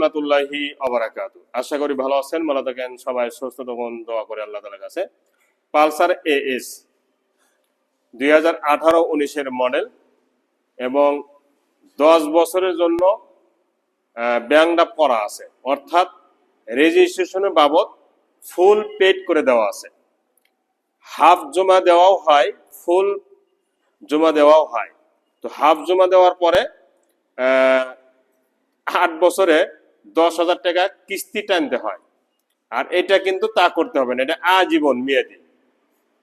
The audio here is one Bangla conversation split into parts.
রহমতুল্লাহি আবরাকাতু আশা করি ভালো আছেন, ভালো থাকেন, সবাই সুস্থ তখন দোয়া করে আল্লাহ কাছে। পালসার এ এস দুই হাজার আঠারো উনিশের মডেল এবং দশ বছরের জন্য করা আছে। অর্থাৎ রেজিস্ট্রেশনের বাবদ ফুল পেড করে দেওয়া আছে। হাফ জমা দেওয়াও হয় ফুল জমা দেওয়াও হয়। তো হাফ জমা দেওয়ার পরে আট বছরে দশ হাজার টাকা কিস্তি টানতে হয়। আর এটা কিন্তু তা করতে হবে না, এটা আজীবন মেয়াদি।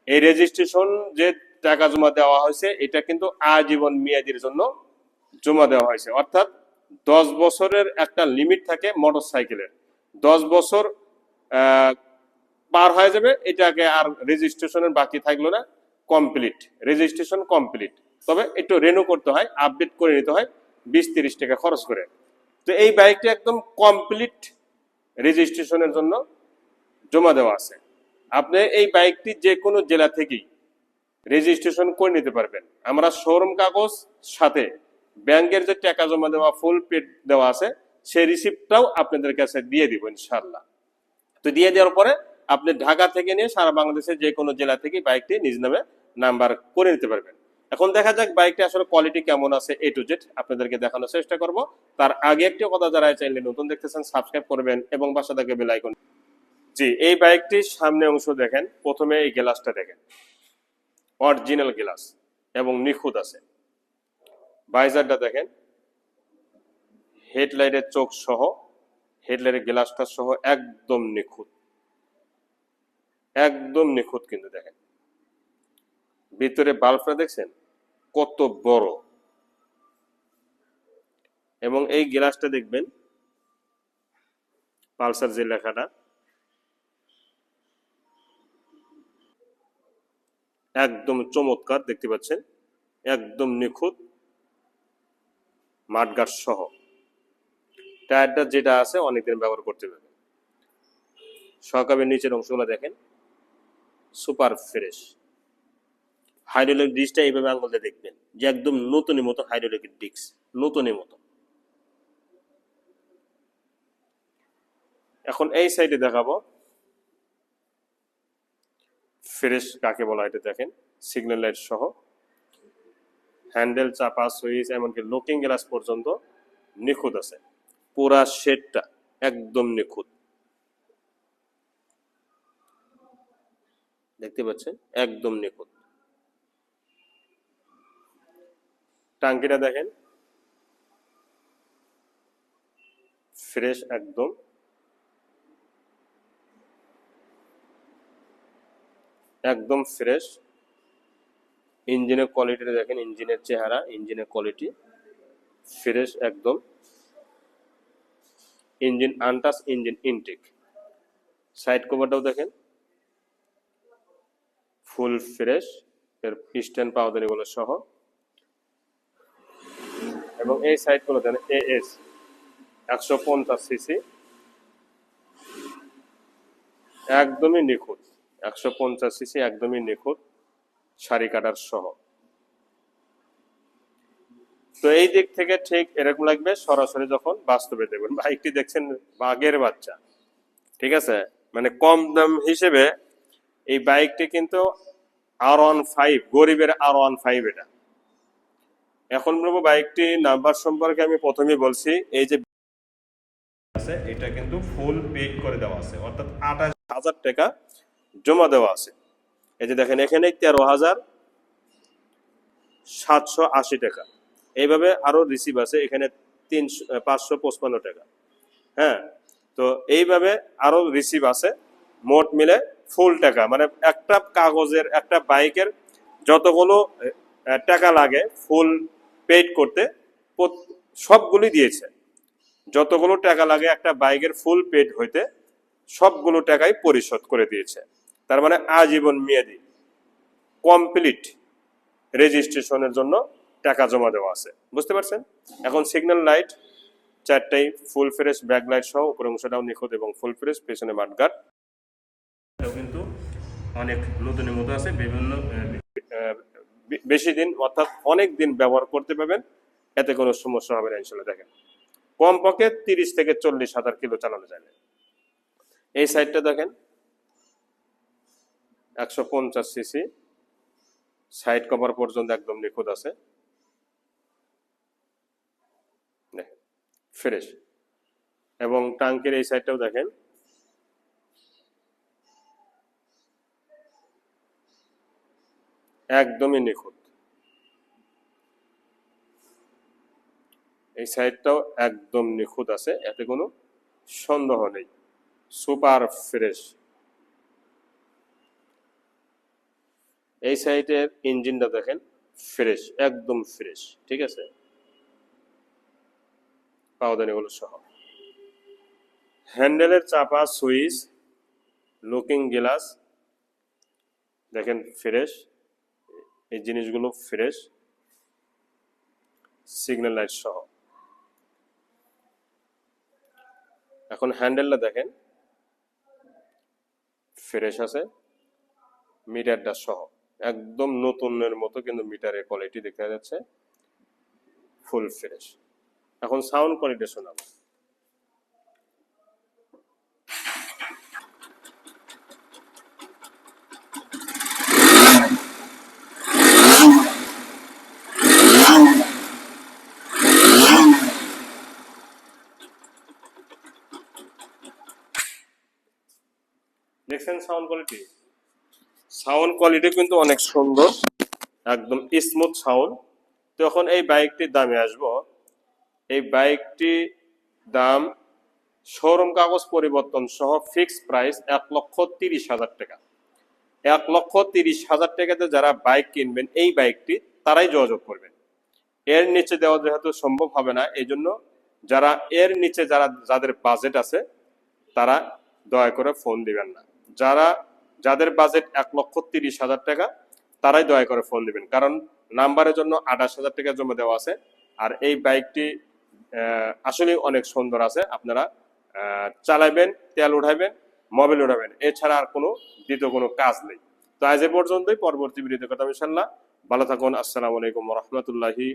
এই রেজিস্ট্রেশন যে টাকা জমা দেওয়া হয়েছে, এটা কিন্তু আজীবন মেয়াদির জন্য জমা দেওয়া হয়েছে। অর্থাৎ দশ বছরের একটা লিমিট থাকে মোটর সাইকেলের দশ বছর পার হয়ে যাবে, এটাকে আর রেজিস্ট্রেশনের বাকি থাকল না কমপ্লিট রেজিস্ট্রেশন কমপ্লিট তবে একটু রেনু করতে হয় আপডেট করে নিতে হয়, বিশ তিরিশ টাকা খরচ করে। তো এই বাইকটা একদম কমপ্লিট রেজিস্ট্রেশনের জন্য জমা দেওয়া আছে। আপনি এই বাইকটি যে কোনো জেলা থেকেই রেজিস্ট্রেশন করে নিতে পারবেন। আমরা শোরুম কাগজ সাথে ব্যাংকের যে টাকা জমা দেওয়া ফুল পেড দেওয়া আছে, সেই রিসিপ্টটাও আপনাদের কাছে দিয়ে দিব ইনশাল্লাহ তো দিয়ে দেওয়ার পরে আপনি ঢাকা থেকে নিয়ে সারা বাংলাদেশের যে কোনো জেলা থেকে বাইকটি নিজ নামে নাম্বার করে নিতে পারবেন। এখন দেখা যাক বাইকটি আসলে কোয়ালিটি কেমন আছে এ টু জেড আপনাদেরকে দেখানোর চেষ্টা করব। তার আগে একটি কথা যারা চাইলে নতুন দেখতেছেন সাবস্ক্রাইব করবেন এবং বাসা থেকে বেল আইকন জি, এই বাইকটির সামনে অংশ দেখেন, প্রথমে এই গ্লাসটা দেখেন। অরিজিনাল গ্লাস এবং নিখুঁত আছে। বাইজারটা দেখেন। হেডলাইটের চোখ সহ হেডলাইটের গ্লাসটা সহ একদম নিখুঁত। একদম নিখুঁত কিন্তু দেখেন। ভিতরে বাল্বটা দেখছেন? কত বড়। এবং এই গ্লাসটা দেখবেন, পালসার যে লেখাটা, একদম চমৎকার দেখতে পাচ্ছেন, একদম নিখুঁত মাঠগাট সহ। টায়ারটা যেটা আছে অনেকদিন ব্যবহার করতে পারবেন সকাবের নিচের অংশগুলো দেখেন, সুপার ফ্রেশ। হাইড্রোলিক ডিস্কটা এইভাবে আঙ্গুল দিয়ে দেখবেন যে একদম নতুনের মতো হাইড্রোলিক ডিস্ক, নতুনের মতো। এখন এই সাইডে দেখাবো। ফ্রেশ কাকে বলা এটা দেখেন সিগন্যাল লাইট সহ। হ্যান্ডেল চাপা সুইচ এমনকি লুকিং গ্লাস পর্যন্ত নিখুঁত আছে। পুরা শেডটা একদম নিখুঁত। দেখতে পাচ্ছেন? একদম নিখুঁত। টাঙ্কিটা দেখেন। ফ্রেশ একদম। একদম ফ্রেশ। ইঞ্জিনের কোয়ালিটিটা দেখেন, ইঞ্জিনের চেহারা, ইঞ্জিনের কোয়ালিটি। ফ্রেশ একদম। Engine আনটাস engine intake. সাইড কভারটাও দেখেন। Full fresh. এর পিস্টেন পাউডার এগুলো সহ। এবং এই সাইডগুলো দেন এএস একশো পঞ্চাশ সিসি। একদমই নিখুঁত, একশো পঞ্চাশ সিসি একদমই নিখুঁত শাড়ি কাটার সহ। তো এই দিক থেকে ঠিক এরকম লাগবে, সরাসরি যখন বাস্তবে দেখবেন। বাইকটি দেখছেন বাঘের বাচ্চা, ঠিক আছে? মানে কম দাম হিসেবে এই বাইকটি কিন্তু আর ওয়ান ফাইভ গরিবের আর ওয়ান ফাইভ এটা। এখন বলব বাইকটি নাম্বার সম্পর্কে আমি প্রথমেই বলছি, এই যে আছে, এটা কিন্তু ফুল পেড করে দেওয়া আছে, অর্থাৎ আঠাশ হাজার টাকা জমা দেওয়া আছে। এই যে দেখেন, এখানে তেরো হাজার সাতশো আশি টাকা। এইভাবে আরও রিসিভ আছে, এখানে তিনশো পাঁচশো পঁচপান্ন টাকা। হ্যাঁ তো এইভাবে আরও রিসিভ আছে, মোট মিলে ফুল টাকা। মানে একটা কাগজের, একটা বাইকের যতগুলো টাকা লাগে ফুল পেড করতে সবগুলি দিয়েছে। যতগুলো টাকা লাগে একটা বাইকের ফুল পেড হইতে সবগুলো টাকাই পরিশোধ করে দিয়েছে। তার মানে আজীবন মেয়াদি কমপ্লিট রেজিস্ট্রেশনের জন্য টাকা জমা দেওয়া আছে। বুঝতে পারছেন? এখন সিগন্যাল লাইট চারটাই ফুল ফ্রেশ ব্যাক লাইট সহ উপরে অংশটাও নিখুঁত এবং ফুল ফ্রেশ পেছনে মাঠগাট কিন্তু অনেক নতুনের মতো আছে, বিভিন্ন বেশি দিন, অর্থাৎ অনেক দিন ব্যবহার করতে পারবেন, এতে কোনো সমস্যা হবে না ইনশাল্লাহ দেখেন। কমপক্ষে তিরিশ থেকে চল্লিশ হাজার কিলো চালানো যাবে এই সাইডটা দেখেন, একশো পঞ্চাশ সিসি, সাইড কভার পর্যন্ত একদম নিখুঁত আছে। ফ্রেশ। এবং টাঙ্কের এই সাইডটাও দেখেন, একদমই নিখুঁত। সাইডটাও একদম নিখুঁত আছে, এতে কোনো সন্দেহ নেই। Super fresh. এই সাইডের ইঞ্জিনটা দেখেন, ফ্রেশ, একদম ফ্রেশ, ঠিক আছে? পাওদানিগুলো সহ। হ্যান্ডেলের চাপা সুইচ, লুকিং গ্লাস, দেখেন ফ্রেশ, এই জিনিসগুলো ফ্রেশ। সিগন্যাল লাইট সহ। এখন হ্যান্ডেলটা দেখেন। ফ্রেশ আছে। মিটারটা সহ। একদম নতুনের মতো কিন্তু মিটারের কোয়ালিটি দেখা যাচ্ছে। ফুল ফ্রেশ এখন সাউন্ড কোয়ালিটি শোনাবো। দেখছেন সাউন্ড কোয়ালিটি সাউন্ড কোয়ালিটি কিন্তু অনেক সুন্দর, একদম স্মুথ সাউন্ড তো এখন এই বাইকটির দামে আসব। এই বাইকটি দাম শোরুম কাগজ পরিবর্তন সহ ফিক্সড প্রাইস এক লক্ষ তিরিশ হাজার টাকা। এক লক্ষ তিরিশ হাজার টাকাতে যারা বাইক কিনবেন, এই বাইকটি তারাই যোগাযোগ করবেন। এর নিচে দেওয়া যেহেতু সম্ভব হবে না, এই জন্য যারা এর নিচে যারা, যাদের বাজেট আছে, তারা দয়া করে ফোন দিবেন না। যারা, যাদের বাজেট এক লক্ষ তিরিশ হাজার টাকা, তারাই দয়া করে ফোন দিবেন। কারণ নাম্বারের জন্য আঠাশ হাজার টাকা জমা দেওয়া আছে। আর এই বাইকটি আসলে অনেক সুন্দর আছে। আপনারা চালাবেন তেল উঠাবেন মোবাইল উঠাবেন। এছাড়া আর কোনো দ্বিতীয় কোনো কাজ নেই। তো আজ এ পর্যন্তই। পরবর্তী ভিডিওতে কথা ইনশাল্লাহ ভালো থাকুন। আসসালামু আলাইকুম রহমতুল্লাহি